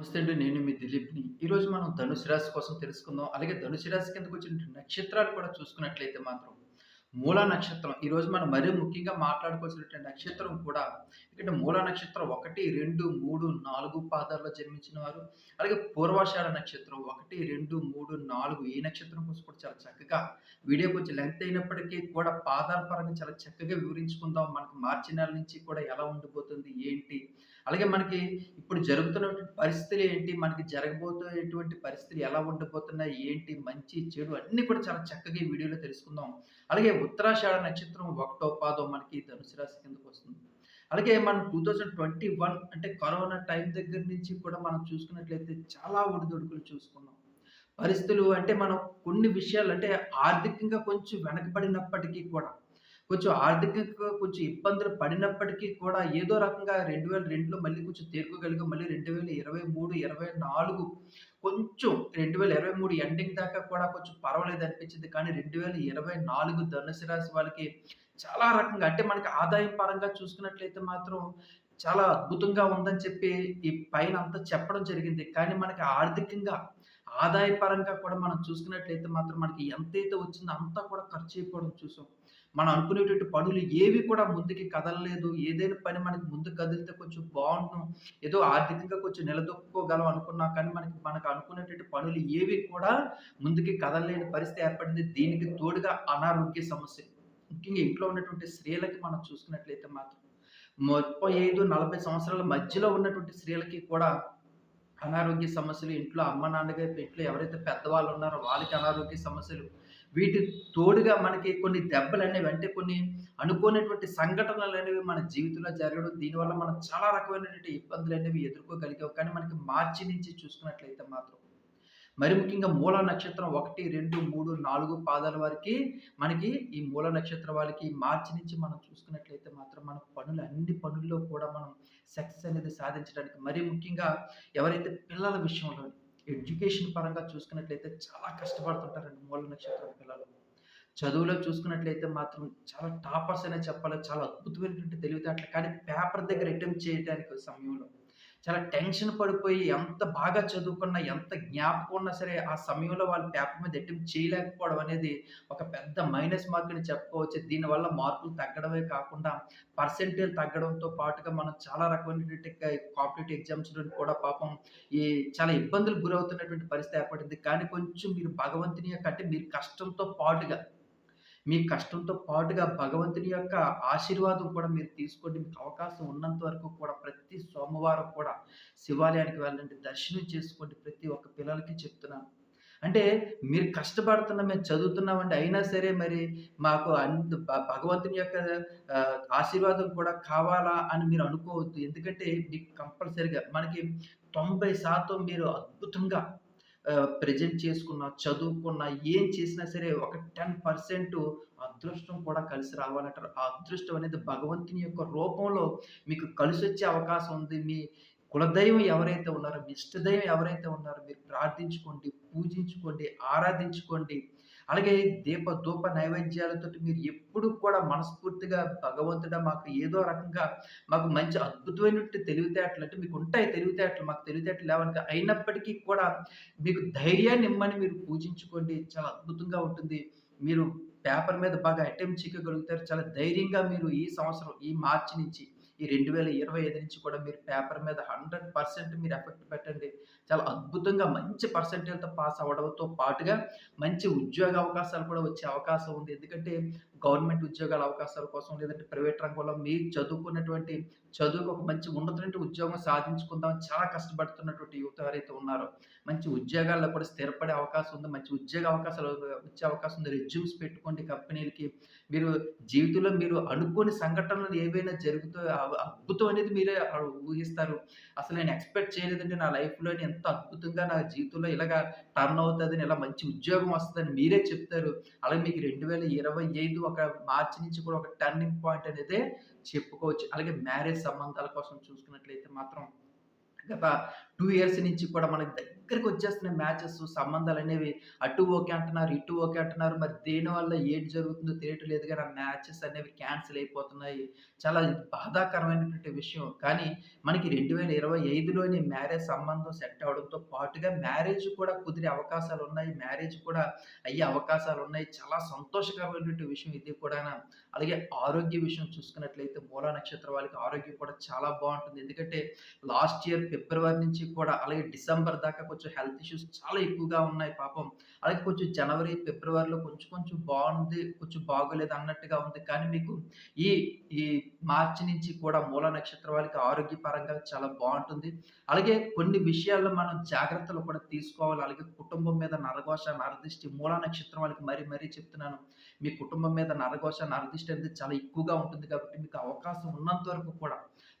నమస్తే అండి నేను మీ దిలీప్ని. ఈరోజు మనం ధనుసు రాశి కోసం తెలుసుకుందాం. అలాగే ధనుసు రాశి కిందకు వచ్చిన నక్షత్రాలు కూడా చూసుకున్నట్లయితే మాత్రం మూలా నక్షత్రం. ఈరోజు మనం మరీ ముఖ్యంగా మాట్లాడుకోవాల్సినటువంటి నక్షత్రం కూడా ఇక్కడ మూలా నక్షత్రం ఒకటి రెండు మూడు నాలుగు పాదాల్లో జన్మించిన వారు. అలాగే పూర్వాషాఢ నక్షత్రం ఒకటి రెండు మూడు నాలుగు ఈ నక్షత్రం కోసం కూడా చాలా చక్కగా వీడియో కొంచెం లెంత్ అయినప్పటికీ కూడా పాదాల పరంగా చాలా చక్కగా వివరించుకుందాం. మనకు మార్చి నెల నుంచి కూడా ఎలా ఉండిపోతుంది ఏంటి అలాగే మనకి ఇప్పుడు జరుగుతున్నటువంటి పరిస్థితులు ఏంటి? మనకి జరగబోతున్నటువంటి పరిస్థితులు ఎలా ఉండబోతున్నాయి ఏంటి? మంచి చెడు అన్నీ కూడా చాలా చక్కగా ఈ వీడియోలో తెలుసుకుందాం. అలాగే ఉత్తరాషాఢ నక్షత్రం ఒకటో పాదం మనకి ధనుసు రాశి కిందకు వస్తుంది. అలాగే మనం టూ థౌజండ్ ట్వంటీ వన్ అంటే కరోనా టైం దగ్గర నుంచి కూడా మనం చూసుకున్నట్లయితే చాలా ఒడిదొడుకులు చూసుకున్నాం. పరిస్థితులు అంటే మనం కొన్ని విషయాలు అంటే ఆర్థికంగా కొంచెం వెనకబడినప్పటికీ కూడా కొంచెం ఆర్థికంగా కొంచెం ఇబ్బందులు పడినప్పటికీ కూడా ఏదో రకంగా రెండు వేల రెండులో మళ్ళీ కొంచెం తేరుకోగలిగాం. మళ్ళీ రెండు వేల ఇరవై మూడు ఇరవై నాలుగు కొంచెం రెండు వేల ఇరవై మూడు ఎండింగ్ దాకా కూడా కొంచెం పర్వాలేదు అనిపించింది. కానీ రెండు వేల ఇరవై నాలుగు ధనుసు రాశి వాళ్ళకి చాలా రకంగా అంటే మనకి ఆదాయం పరంగా చూసుకున్నట్లయితే మాత్రం చాలా అద్భుతంగా ఉందని చెప్పి ఈ పైన అంతా చెప్పడం జరిగింది. కానీ మనకి ఆర్థికంగా ఆదాయ పరంగా కూడా మనం చూసుకున్నట్లయితే మాత్రం మనకి ఎంతైతే వచ్చిందో అంతా కూడా ఖర్చు అయిపోవడం చూసాం. మనం అనుకునేటువంటి పనులు ఏవి కూడా ముందుకి కదలలేదు. ఏదైనా పని మనకి ముందు కదిలితే కొంచెం బాగుంటాం ఏదో ఆర్థికంగా కొంచెం నిలదొక్కుకోగలం అనుకున్నా కానీ మనకి మనకు అనుకునేటువంటి పనులు ఏవి కూడా ముందుకి కదలలేని పరిస్థితి ఏర్పడింది. దీనికి తోడుగా అనారోగ్య సమస్య. ముఖ్యంగా ఇంట్లో ఉన్నటువంటి స్త్రీలకి మనం చూసుకున్నట్లయితే మాత్రం ముప్పై ఐదు నలభై సంవత్సరాల మధ్యలో ఉన్నటువంటి స్త్రీలకి కూడా అనారోగ్య సమస్యలు ఇంట్లో అమ్మ నాన్నగారి ఇంట్లో ఎవరైతే పెద్దవాళ్ళు ఉన్నారో వాళ్ళకి అనారోగ్య సమస్యలు వీటి తోడుగా మనకి కొన్ని దెబ్బలు అనేవి అంటే కొన్ని అనుకోనటువంటి సంఘటనలు అనేవి మన జీవితంలో జరగడం దీనివల్ల మనం చాలా రకమైనటువంటి ఇబ్బందులు అనేవి ఎదుర్కోగలిగాం. కానీ మనకి మార్చి నుంచి చూసుకున్నట్లయితే మాత్రం మరి ముఖ్యంగా మూల నక్షత్రం ఒకటి రెండు మూడు నాలుగు పాదాల వారికి మనకి ఈ మూల నక్షత్రం వాళ్ళకి మార్చి నుంచి మనం చూసుకున్నట్లయితే మాత్రం మన పనులు అన్ని పనుల్లో కూడా మనం సక్సెస్ అనేది సాధించడానికి మరీ ముఖ్యంగా ఎవరైతే పిల్లల విషయంలో ఎడ్యుకేషన్ పరంగా చూసుకున్నట్లయితే చాలా కష్టపడుతుంటారండి మూల నక్షత్రం పిల్లలు. చదువులో చూసుకున్నట్లయితే మాత్రం చాలా టాపర్స్ అనే చెప్పాలి చాలా అద్భుతమైనటువంటి తెలివితేటలు కానీ పేపర్ దగ్గర అటెంప్ట్ చేయడానికి సమయంలో చాలా టెన్షన్ పడిపోయి ఎంత బాగా చదువుకున్నా ఎంత జ్ఞాపకం ఉన్నా సరే ఆ సమయంలో వాళ్ళు పేపర్ మీద అటెంప్ట్ చేయలేకపోవడం అనేది ఒక పెద్ద మైనస్ మార్క్ అని చెప్పుకోవచ్చు. దీనివల్ల మార్కులు తగ్గడమే కాకుండా పర్సెంటేజ్ తగ్గడంతో పాటుగా మనం చాలా రకమైనటువంటి కాంపిటేటివ్ ఎగ్జామ్స్ కూడా పాపం ఈ చాలా ఇబ్బందులు గురవుతున్నటువంటి పరిస్థితి ఏర్పడింది. కానీ కొంచెం మీరు భగవంతుని యొక్క అంటే మీరు కష్టంతో పాటుగా మీ కష్టంతో పాటుగా భగవంతుని యొక్క ఆశీర్వాదం కూడా మీరు తీసుకోండి. మీకు అవకాశం ఉన్నంత వరకు కూడా ప్రతి సోమవారం కూడా శివాలయానికి వెళ్ళండి. దర్శనం చేసుకోండి ప్రతి ఒక్క పిల్లలకి చెప్తున్నాను. అంటే మీరు కష్టపడుతున్నా మేము చదువుతున్నామండి. అయినా సరే మరి మాకు అంత భగవంతుని యొక్క ఆశీర్వాదం కూడా కావాలా అని మీరు అనుకోవద్దు. ఎందుకంటే మీకు కంపల్సరిగా మనకి తొంభై శాతం మీరు అద్భుతంగా ప్రజెంట్ చేసుకున్న చదువుకున్న ఏం చేసినా సరే ఒక టెన్ పర్సెంట్ అదృష్టం కూడా కలిసి రావాలంటారు. ఆ అదృష్టం అనేది భగవంతుని యొక్క రూపంలో మీకు కలిసి వచ్చే అవకాశం ఉంది. మీ కులదైవం ఎవరైతే ఉన్నారో మీ ఇష్టదైవం ఎవరైతే ఉన్నారో మీరు ప్రార్థించుకోండి పూజించుకోండి ఆరాధించుకోండి. అలాగే దీప ధూప నైవేద్యాలతో మీరు ఎప్పుడు కూడా మనస్ఫూర్తిగా భగవంతుడా మాకు ఏదో రకంగా మాకు మంచి అద్భుతమైనటువంటి తెలివితేటలు అంటే మీకు ఉంటాయి తెలివితేటలు మాకు తెలివితేటలు లేవని అయినప్పటికీ కూడా మీకు ధైర్యాన్ని ఇమ్మని మీరు పూజించుకోండి. చాలా అద్భుతంగా ఉంటుంది. మీరు పేపర్ మీద బాగా అటెంప్ట్ చేయగలుగుతారు. చాలా ధైర్యంగా మీరు ఈ సంవత్సరం ఈ మార్చి నుంచి ఈ రెండు వేల ఇరవై ఐదు నుంచి కూడా మీరు పేపర్ మీద హండ్రెడ్ పర్సెంట్ మీరు ఎఫెక్ట్ పెట్టండి. చాలా అద్భుతంగా మంచి పర్సెంటేజ్తో పాస్ అవ్వడంతో పాటుగా మంచి ఉద్యోగ అవకాశాలు కూడా వచ్చే అవకాశం ఉంది. ఎందుకంటే గవర్నమెంట్ ఉద్యోగాల అవకాశాల కోసం లేదంటే ప్రైవేట్ రంగంలో మీరు చదువుకున్నటువంటి చదువుకు ఒక మంచి ఉన్నతమైన ఉద్యోగం సాధించుకుందాం చాలా కష్టపడుతున్నటువంటి యువత ఎవరైతే ఉన్నారో మంచి ఉద్యోగాల్లో కూడా స్థిరపడే అవకాశం ఉంది. మంచి ఉద్యోగ అవకాశాలు వచ్చే అవకాశం ఉంది. రెజ్యూమ్స్ పెట్టుకోండి కంపెనీలకి. మీరు జీవితంలో మీరు అనుకోని సంఘటనలు ఏవైనా జరుగుతూ అద్భుతం అనేది మీరే ఊహిస్తారు. అసలు నేను ఎక్స్పెక్ట్ చేయలేదండి. నా లైఫ్లో ఎంత అద్భుతంగా నా జీవితంలో ఇలాగా టర్న్ అవుతుందని ఇలా మంచి ఉద్యోగం వస్తుందని మీరే చెప్తారు. అలాగే మీకు రెండు వేల ఇరవై ఐదు ఒక మార్చి నుంచి కూడా ఒక టర్నింగ్ పాయింట్ అనేది చెప్పుకోవచ్చు. అలాగే మ్యారేజ్ సంబంధాల కోసం చూసుకున్నట్లయితే మాత్రం గత టూ ఇయర్స్ నుంచి కూడా మనకి దగ్గరికి వచ్చేస్తున్నాయి మ్యాచెస్ సంబంధాలు అనేవి అటు ఓకే అంటున్నారు ఇటు ఓకే అంటున్నారు. మరి దేనివల్ల ఏంటి జరుగుతుందో తెలియట్లేదు కానీ ఆ మ్యాచెస్ అనేవి క్యాన్సిల్ అయిపోతున్నాయి. చాలా బాధాకరమైనటువంటి విషయం. కానీ మనకి రెండు వేల ఇరవై ఐదులోనే మ్యారేజ్ సంబంధం సెట్ అవడంతో పాటుగా మ్యారేజ్ కూడా కుదిరే అవకాశాలు ఉన్నాయి. మ్యారేజ్ కూడా అయ్యే అవకాశాలు ఉన్నాయి. చాలా సంతోషకరమైనటువంటి విషయం ఇది కూడా అలాగే ఆరోగ్య విషయం చూసుకున్నట్లయితే మూలా నక్షత్రం వాళ్ళకి ఆరోగ్యం కూడా చాలా బాగుంటుంది. ఎందుకంటే లాస్ట్ ఇయర్ ఫిబ్రవరి నుంచి కూడా అలాగే డిసెంబర్ దాకా కొంచెం హెల్త్ ఇష్యూస్ చాలా ఎక్కువగా ఉన్నాయి పాపం. అలాగే కొంచెం జనవరి ఫిబ్రవరిలో కొంచెం కొంచెం బాగుంది కొంచెం బాగోలేదు అన్నట్టుగా ఉంది. కానీ మీకు ఈ ఈ మార్చి నుంచి కూడా మూల నక్షత్రం వాళ్ళకి ఆరోగ్యపరంగా చాలా బాగుంటుంది. అలాగే కొన్ని విషయాల్లో మనం జాగ్రత్తలు కూడా తీసుకోవాలి. అలాగే కుటుంబం మీద నరఘోష నరదిష్టి మూల నక్షత్రం వాళ్ళకి మరీ మరీ చెప్తున్నాను. మీ కుటుంబం మీద నరఘోష నరదిష్టి అనేది చాలా ఎక్కువగా ఉంటుంది కాబట్టి మీకు అవకాశం ఉన్నంత వరకు కూడా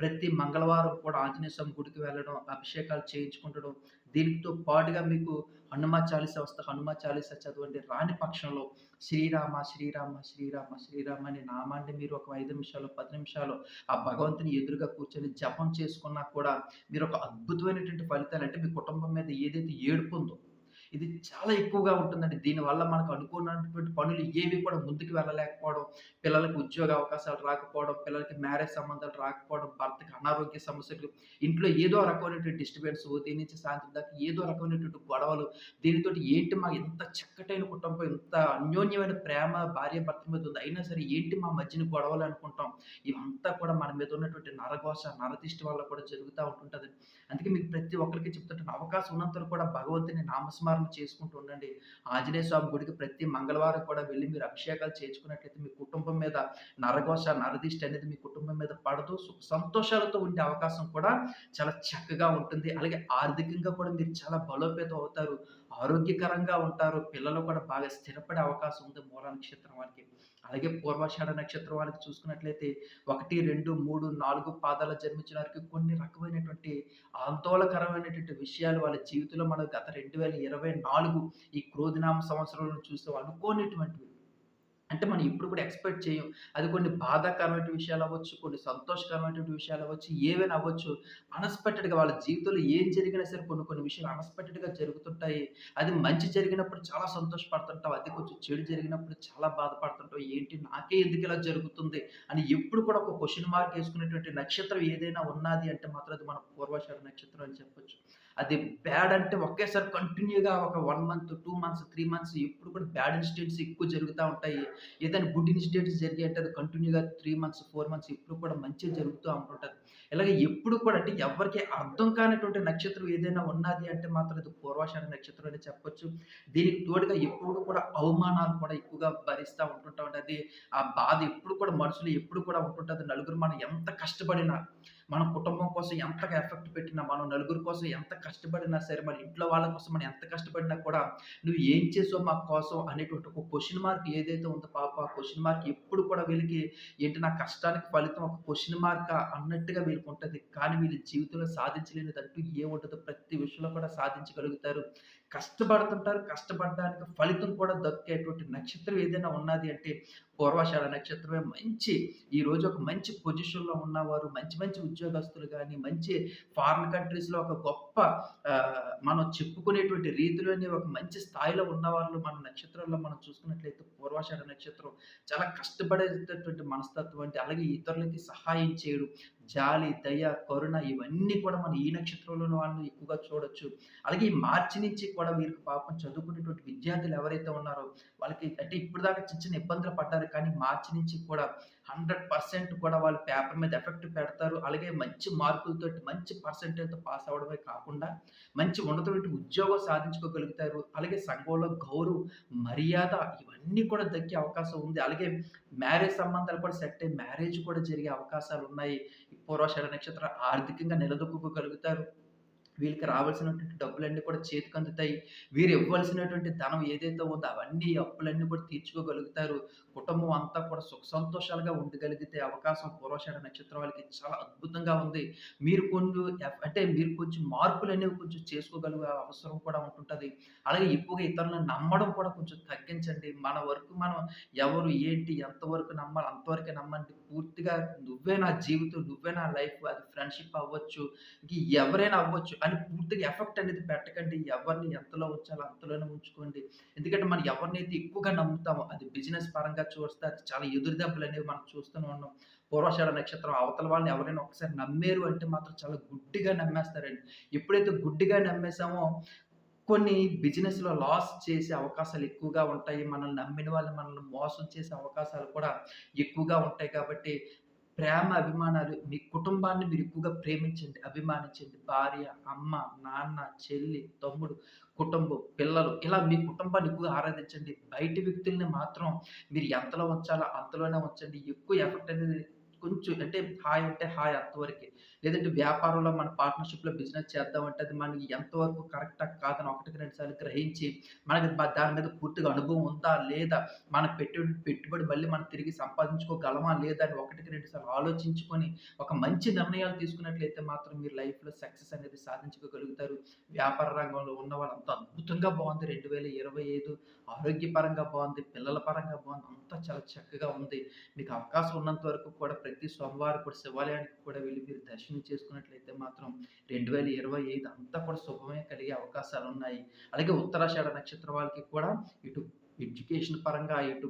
ప్రతి మంగళవారం కూడా ఆంజనేయ స్వామి గుడికి వెళ్ళడం అభిషేకాలు చేయించుకుంటడం దీనితో పాటుగా మీకు హనుమ చాలీస వస్తే హనుమ చాలీస చదవండి. రాని పక్షంలో శ్రీరామ శ్రీరామ శ్రీరామ శ్రీరామ అనే నామాన్ని మీరు ఒక ఐదు నిమిషాలు పది నిమిషాలు ఆ భగవంతుని ఎదురుగా కూర్చొని జపం చేసుకున్నా కూడా మీరు ఒక అద్భుతమైనటువంటి ఫలితాలు అంటే మీ కుటుంబం మీద ఏదైతే ఏడుపు ఉందో ఇది చాలా ఎక్కువగా ఉంటుందండి. దీనివల్ల మనకు అనుకున్నటువంటి పనులు ఏవి కూడా ముందుకు వెళ్ళలేకపోవడం పిల్లలకి ఉద్యోగ అవకాశాలు రాకపోవడం పిల్లలకి మ్యారేజ్ సంబంధాలు రాకపోవడం భర్తకి అనారోగ్య సమస్యలు ఇంట్లో ఏదో రకమైనటువంటి డిస్టర్బెన్స్ దీని నుంచి సాయంత్రం దాకా ఏదో రకమైనటువంటి గొడవలు దీనితోటి ఏంటి మా ఎంత చక్కటైన కుటుంబం ఎంత అన్యోన్యమైన ప్రేమ భార్య భర్త మీద ఉంది. అయినా సరే ఏంటి మా మధ్యన గొడవలు అనుకుంటాం? ఇవంతా కూడా మన మీద ఉన్నటువంటి నరఘోష నరదిష్టి వల్ల కూడా జరుగుతూ ఉంటుంటుంది. అందుకే మీకు ప్రతి ఒక్కరికి చెప్తుంటాను. అవకాశం ఉన్నంతలో కూడా భగవంతుని నామస్మరణ చేసుకుంటూ ఉండండి. ఆంజనేయ స్వామి గుడికి ప్రతి మంగళవారం కూడా వెళ్ళి మీరు అభిషేకాలు చేర్చుకున్నట్లయితే మీ కుటుంబం మీద నరఘోష నరదిష్టి అనేది మీ కుటుంబం మీద పడదు. సుఖ సంతోషాలతో ఉండే అవకాశం కూడా చాలా చక్కగా ఉంటుంది. అలాగే ఆర్థికంగా కూడా మీరు చాలా బలోపేతం అవుతారు. ఆరోగ్యకరంగా ఉంటారు. పిల్లలు కూడా బాగా స్థిరపడే అవకాశం ఉంది మూల నక్షత్రం వారికి. అలాగే పూర్వాషాఢ నక్షత్రం వాళ్ళకి చూసుకున్నట్లయితే ఒకటి రెండు మూడు నాలుగు పాదాలు జన్మించిన వారికి కొన్ని రకమైనటువంటి ఆందోళనకరమైనటువంటి విషయాలు వాళ్ళ జీవితంలో మనం గత రెండు వేల ఇరవై నాలుగు ఈ క్రోధినామ సంవత్సరంలో చూస్తే అనుకోనిటువంటివి అంటే మనం ఇప్పుడు కూడా ఎక్స్పెక్ట్ చేయం. అది కొన్ని బాధాకరమైన విషయాలు అవ్వచ్చు కొన్ని సంతోషకరమైన విషయాలు అవ్వచ్చు ఏవైనా అవ్వచ్చు. అన్ఎక్స్పెక్టెడ్గా వాళ్ళ జీవితంలో ఏం జరిగినా సరే కొన్ని కొన్ని విషయాలు అన్ఎక్స్పెక్టెడ్గా జరుగుతుంటాయి. అది మంచి జరిగినప్పుడు చాలా సంతోషపడుతుంటావు. అది కొంచెం చెడు జరిగినప్పుడు చాలా బాధపడుతుంటావు. ఏంటి? నాకే ఎందుకు ఇలా జరుగుతుంది? అని ఎప్పుడు కూడా ఒక క్వశ్చన్ మార్క్ వేసుకునేటువంటి నక్షత్రం ఏదైనా ఉన్నది అంటే మాత్రం అది మన పూర్వాషాఢ నక్షత్రం అని చెప్పొచ్చు. అది బ్యాడ్ అంటే ఒకేసారి కంటిన్యూగా ఒక one month two months three months ఎప్పుడు కూడా బ్యాడ్ ఇన్సిడెంట్స్ ఎక్కువ జరుగుతూ ఉంటాయి. ఏదైనా గుడ్ ఇన్సిడెంట్స్ జరిగాయి అంటే అది కంటిన్యూగా త్రీ మంత్స్ ఫోర్ మంత్స్ ఎప్పుడు కూడా మంచిగా జరుగుతూ ఉంటుంటుంది. ఇలాగే ఎప్పుడు కూడా అంటే ఎవరికి అర్థం కానటువంటి నక్షత్రం ఏదైనా ఉన్నది అంటే మాత్రం అది పూర్వాషాఢ నక్షత్రం అని చెప్పొచ్చు. దీనికి తోడుగా ఎప్పుడు కూడా అవమానాలు కూడా ఎక్కువగా భరిస్తూ ఉంటుంటా ఉంటుంది. ఆ బాధ ఎప్పుడు కూడా మనుషులు ఎప్పుడు కూడా ఉంటుంటుంది. నలుగురు మనం ఎంత కష్టపడినా మన కుటుంబం కోసం ఎంతగా ఎఫెక్ట్ పెట్టినా మనం నలుగురి కోసం ఎంత కష్టపడినా సరే మన ఇంట్లో వాళ్ళ కోసం మనం ఎంత కష్టపడినా కూడా నువ్వు ఏం చేసావు మా కోసం అనేటువంటి ఒక క్వశ్చన్ మార్క్ ఏదైతే ఉందో పాప ఆ క్వశ్చన్ మార్క్ ఎప్పుడు కూడా వీళ్ళకి ఏంటి నా కష్టానికి ఫలితం ఒక క్వశ్చన్ మార్క్ అన్నట్టుగా వీళ్ళకి ఉంటుంది. కానీ వీళ్ళ జీవితంలో సాధించలేనిదంటూ ఏ ఉంటుందో ప్రతి విషయంలో కూడా సాధించగలుగుతారు. కష్టపడుతుంటారు కష్టపడడానికి ఫలితం కూడా దక్కేటువంటి నక్షత్రం ఏదైనా ఉన్నది అంటే పూర్వాషాఢ నక్షత్రమే. మంచి ఈరోజు ఒక మంచి పొజిషన్లో ఉన్నవారు మంచి మంచి ఉద్యోగస్తులు కానీ మంచి ఫారిన్ కంట్రీస్లో ఒక గొప్ప మనం చెప్పుకునేటువంటి రీతిలోని ఒక మంచి స్థాయిలో ఉన్నవాళ్ళు మన నక్షత్రంలో మనం చూసుకున్నట్లయితే పూర్వాషాఢ నక్షత్రం చాలా కష్టపడేటటువంటి మనస్తత్వం అంటే అలాగే ఇతరులకి సహాయం చేయడం జాలి దయ కరుణ ఇవన్నీ కూడా మనం ఈ నక్షత్రంలోని వాళ్ళని ఎక్కువగా చూడొచ్చు. అలాగే ఈ మార్చి నుంచి కూడా వీరికి పాపం చదువుకునేటువంటి విద్యార్థులు ఎవరైతే ఉన్నారో వాళ్ళకి అంటే ఇప్పుడు దాకా చిన్న చిన్న ఇబ్బందులు పడ్డారు కానీ మార్చి నుంచి కూడా హండ్రెడ్ పర్సెంట్ కూడా వాళ్ళు పేపర్ మీద ఎఫెక్ట్ పెడతారు. అలాగే మంచి మార్కులతో మంచి పర్సెంటేజ్తో పాస్ అవ్వడమే కాకుండా మంచి ఉన్నతమైన ఉద్యోగం సాధించుకోగలుగుతారు. అలాగే సంఘంలో గౌరవ మర్యాద ఇవన్నీ కూడా దక్కే అవకాశం ఉంది. అలాగే మ్యారేజ్ సంబంధాలు కూడా సెట్ అయ్యి మ్యారేజ్ కూడా జరిగే అవకాశాలు ఉన్నాయి. పూర్వాషాఢ నక్షత్ర ఆర్థికంగా నిలదొక్కుకోగలుగుతారు. వీళ్ళకి రావాల్సినటువంటి డబ్బులన్నీ కూడా చేతికి అందుతాయి. వీరు ఇవ్వాల్సినటువంటి ధనం ఏదైతే ఉందో అవన్నీ అప్పులన్నీ కూడా తీర్చుకోగలుగుతారు. కుటుంబం అంతా కూడా సుఖ సంతోషాలుగా ఉండగలిగితే అవకాశం పూర్వశాడ నక్షత్రం వాళ్ళకి చాలా అద్భుతంగా ఉంది. మీరు కొన్ని అంటే మీరు కొంచెం మార్పులు అనేవి కొంచెం చేసుకోగలిగే అవసరం కూడా ఉంటుంటుంది. అలాగే ఎక్కువగా ఇతరులను నమ్మడం కూడా కొంచెం తగ్గించండి. మన వరకు మనం ఎవరు ఏంటి ఎంతవరకు నమ్మాలి అంతవరకే నమ్మండి. పూర్తిగా నువ్వే నా జీవితం నువ్వే నా లైఫ్ అది ఫ్రెండ్షిప్ అవ్వచ్చు. ఇంక ఎవరైనా అవ్వచ్చు. అని పూర్తిగా ఎఫెక్ట్ అనేది పెట్టకండి. ఎవరిని ఎంతలో ఉంచాలో అంతలోనే ఉంచుకోండి. ఎందుకంటే మనం ఎవరినైతే ఎక్కువగా నమ్ముతామో అది బిజినెస్ పరంగా చూస్తే అది చాలా ఎదురు దెబ్బలనేవి మనం చూస్తూనే ఉన్నాం. పూర్వశాల నక్షత్రం అవతల వాళ్ళని ఎవరైనా ఒకసారి నమ్మేరు అంటే మాత్రం చాలా గుడ్డిగా నమ్మేస్తారండి. ఎప్పుడైతే గుడ్డిగా నమ్మేసామో కొన్ని బిజినెస్‌లో లాస్ చేసే అవకాశాలు ఎక్కువగా ఉంటాయి. మనల్ని నమ్మిన వాళ్ళు మనల్ని మోసం చేసే అవకాశాలు కూడా ఎక్కువగా ఉంటాయి కాబట్టి ప్రేమ, అభిమానాలు మీ కుటుంబాన్ని మీరు ఎక్కువగా ప్రేమించండి, అభిమానించండి. భార్య, అమ్మ, నాన్న, చెల్లి, తమ్ముడు, కుటుంబం, పిల్లలు ఇలా మీ కుటుంబాన్ని ఎక్కువగా ఆరాధించండి. బయట వ్యక్తుల్ని మాత్రం మీరు ఎంతలో ఉంచాలో అంతలోనే ఉంచండి. ఎక్కువ ఎఫెక్ట్ అనేది కొంచెం అంటే హాయ్ అంటే హాయ్ అంతవరకే. లేదంటే వ్యాపారంలో మన పార్ట్నర్‌షిప్‌లో బిజినెస్ చేద్దామంటే అది మనకి ఎంతవరకు కరెక్టా కాదని ఒకటికి రెండు సార్లు గ్రహించి మనకి దాని మీద పూర్తిగా అనుభవం ఉందా? లేదా? మనం పెట్టిన పెట్టుబడి మళ్ళీ మనం తిరిగి సంపాదించుకోగలమా? లేదా? అని ఒకటికి రెండు సార్లు ఆలోచించుకొని ఒక మంచి నిర్ణయాలు తీసుకున్నట్లయితే మాత్రం మీరు లైఫ్‌లో సక్సెస్ అనేది సాధించుకోగలుగుతారు. వ్యాపార రంగంలో ఉన్న వాళ్ళంతా అద్భుతంగా బాగుంది రెండు వేల ఇరవై ఐదు ఆరోగ్యపరంగా బాగుంది పిల్లల పరంగా బాగుంది అంతా చాలా చక్కగా ఉంది. మీకు అవకాశం ఉన్నంత వరకు కూడా ప్రతి సోమవారం కూడా శివాలయానికి కూడా వెళ్ళి మీరు దర్శనం చేసుకున్నట్లయితే మాత్రం 2025 అంతా కూడా శుభమే కలిగే అవకాశాలు ఉన్నాయి అలాగే ఉత్తరాషాఢ నక్షత్రం వాళ్ళకి కూడా ఇటు ఎడ్యుకేషన్ పరంగా, ఇటు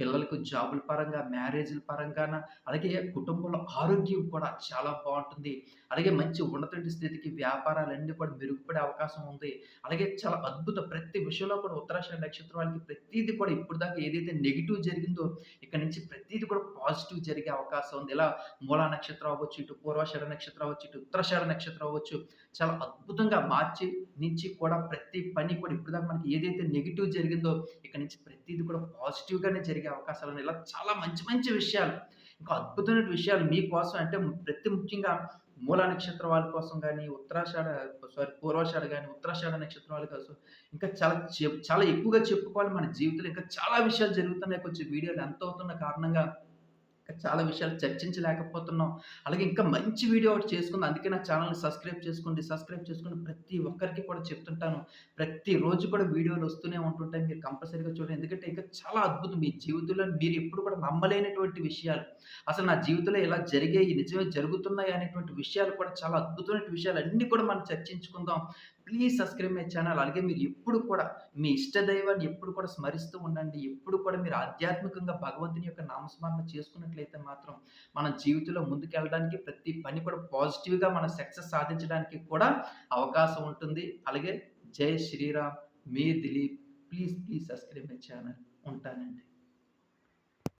పిల్లలకు జాబుల పరంగా, మ్యారేజ్‌ల పరంగాన, అలాగే కుటుంబంలో ఆరోగ్యం కూడా చాలా బాగుంటుంది అలాగే మంచి ఉన్నత స్థితికి వ్యాపారాలన్నీ కూడా మెరుగుపడే అవకాశం ఉంది. అలాగే చాలా అద్భుత ప్రతి విషయంలో కూడా ఉత్తరాషాఢ నక్షత్రం వాళ్ళకి ప్రతీది కూడా ఇప్పటిదాకా ఏదైతే నెగిటివ్ జరిగిందో ఇక్కడ నుంచి ప్రతిదీ కూడా పాజిటివ్ జరిగే అవకాశం ఉంది. ఇలా మూలా నక్షత్రం అవ్వచ్చు, ఇటు పూర్వాషాఢ నక్షత్రం అవ్వచ్చు, ఇటు ఉత్తరాషాఢ నక్షత్రం అవ్వచ్చు. చాలా అద్భుతంగా మార్చి నుంచి కూడా ప్రతి పని కూడా ఇప్పటిదాకా మనకి ఏదైతే నెగిటివ్ జరిగిందో ఇక్కడ నుంచి ప్రతిదీ కూడా పాజిటివ్‌గానే జరిగే అవకాశాలున్నాయి. ఇలా చాలా మంచి మంచి విషయాలు, ఇంకా అద్భుతమైన విషయాలు మీకోసం అంటే ప్రతి ముఖ్యంగా మూల నక్షత్ర వాళ్ళ కోసం కానీ ఉత్తరాషాఢ సారీ పూర్వాషాఢ కానీ ఉత్తరాషాఢ నక్షత్రం వాళ్ళ కోసం ఇంకా చాలా చెప్ చాలా ఎక్కువగా చెప్పుకోవాలి మన జీవితంలో ఇంకా చాలా విషయాలు జరుగుతున్నాయి. కొంచెం వీడియోలు ఎంత అవుతున్న కారణంగా చాలా విషయాలు చర్చించలేకపోతున్నాం. అలాగే ఇంకా మంచి వీడియో ఒకటి చేసుకుంది అందుకే నా ఛానల్ని సబ్స్క్రైబ్ చేసుకోండి. సబ్స్క్రైబ్ చేసుకుని ప్రతి ఒక్కరికి కూడా చెప్తుంటాను. ప్రతిరోజు కూడా వీడియోలు వస్తూనే ఉంటుంటాయి. మీరు కంపల్సరీగా చూడండి. ఎందుకంటే ఇంకా చాలా అద్భుతం మీ జీవితంలో మీరు ఎప్పుడు కూడా నమ్మలేనటువంటి విషయాలు. అసలు నా జీవితంలో ఇలా జరిగాయి, నిజమే జరుగుతున్నాయి అనేటువంటి విషయాలు కూడా చాలా అద్భుతమైన విషయాలు అన్నీ కూడా మనం చర్చించుకుందాం. Please subscribe my channel. అలాగే మీరు ఎప్పుడు కూడా మీ ఇష్ట దైవాన్ని ఎప్పుడు కూడా స్మరిస్తూ ఉండండి. ఎప్పుడు కూడా మీరు ఆధ్యాత్మికంగా భగవంతుని యొక్క నామస్మరణ చేసుకున్నట్లయితే మాత్రం మన జీవితంలో ముందుకెళ్ళడానికి ప్రతి పని కూడా పాజిటివ్‌గా మనం సక్సెస్ సాధించడానికి కూడా అవకాశం ఉంటుంది. అలాగే జై శ్రీరామ్. మీ Dileep. Please, please subscribe my channel. ఉంటానండి.